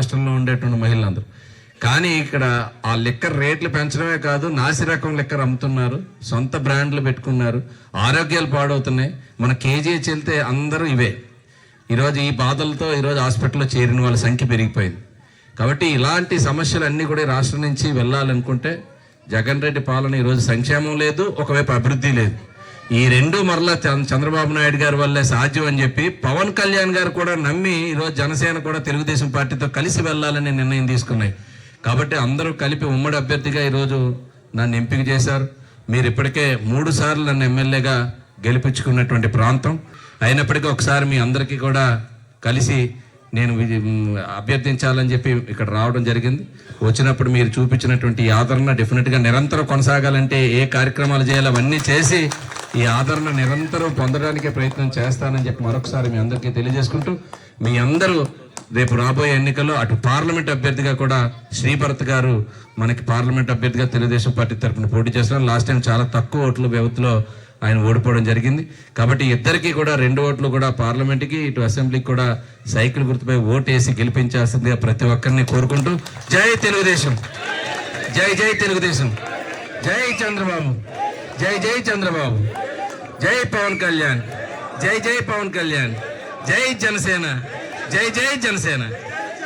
రాష్ట్రంలో ఉండేటువంటి మహిళలందరూ. కానీ ఇక్కడ ఆ లిక్కర్ రేట్లు పెంచడమే కాదు నాసి రకం లిక్కర్ అమ్ముతున్నారు సొంత బ్రాండ్లు పెట్టుకున్నారు ఆరోగ్యాలు పాడవుతున్నాయి. మన కేజీహెచ్ వెళ్తే అందరూ ఇవే. ఈరోజు ఈ బాధలతో ఈరోజు హాస్పిటల్లో చేరిన వాళ్ళ సంఖ్య పెరిగిపోయింది. కాబట్టి ఇలాంటి సమస్యలన్నీ కూడా రాష్ట్రం నుంచి వెళ్ళాలనుకుంటే జగన్ రెడ్డి పాలన ఈరోజు సంక్షేమం లేదు ఒకవైపు అభివృద్ధి లేదు. ఈ రెండు మరలా చంద్రబాబు నాయుడు గారి వల్లే సాధ్యం అని చెప్పి పవన్ కళ్యాణ్ గారు కూడా నమ్మి ఈరోజు జనసేన కూడా తెలుగుదేశం పార్టీతో కలిసి వెళ్ళాలని నిర్ణయం తీసుకున్నాయి. కాబట్టి అందరూ కలిపి ఉమ్మడి అభ్యర్థిగా ఈరోజు నన్ను ఎంపిక చేశారు. మీరు ఇప్పటికే మూడు సార్లు నన్ను ఎమ్మెల్యేగా గెలిపించుకున్నటువంటి ప్రాంతం. అయినప్పటికీ ఒకసారి మీ అందరికీ కూడా కలిసి నేను అభ్యర్థించాలని చెప్పి ఇక్కడ రావడం జరిగింది. వచ్చినప్పుడు మీరు చూపించినటువంటి ఆదరణ డెఫినెట్గా నిరంతరం కొనసాగాలంటే ఏ కార్యక్రమాలు చేయాలి అవన్నీ చేసి ఈ ఆదరణ నిరంతరం పొందడానికే ప్రయత్నం చేస్తానని చెప్పి మరొకసారి మీ అందరికీ తెలియజేసుకుంటూ మీ అందరూ రేపు రాబోయే ఎన్నికల్లో అటు పార్లమెంట్ అభ్యర్థిగా కూడా శ్రీభరత్ గారు మనకి పార్లమెంట్ అభ్యర్థిగా తెలుగుదేశం పార్టీ తరఫున పోటీ చేస్తున్నారు. లాస్ట్ టైం చాలా తక్కువ ఓట్ల వ్యవధిలో ఆయన ఓడిపోవడం జరిగింది. కాబట్టి ఇద్దరికీ కూడా రెండు ఓట్లు కూడా పార్లమెంట్కి ఇటు అసెంబ్లీకి కూడా సైకిల్ గుర్తుపై ఓటు వేసి గెలిపించాల్సిందిగా ప్రతి ఒక్కరిని కోరుకుంటూ జై తెలుగుదేశం! జై జై తెలుగుదేశం! జై చంద్రబాబు! జై జై చంద్రబాబు జై పవన్ కళ్యాణ్ జై జై పవన్ కళ్యాణ్ జై జనసేన జై జై జనసేన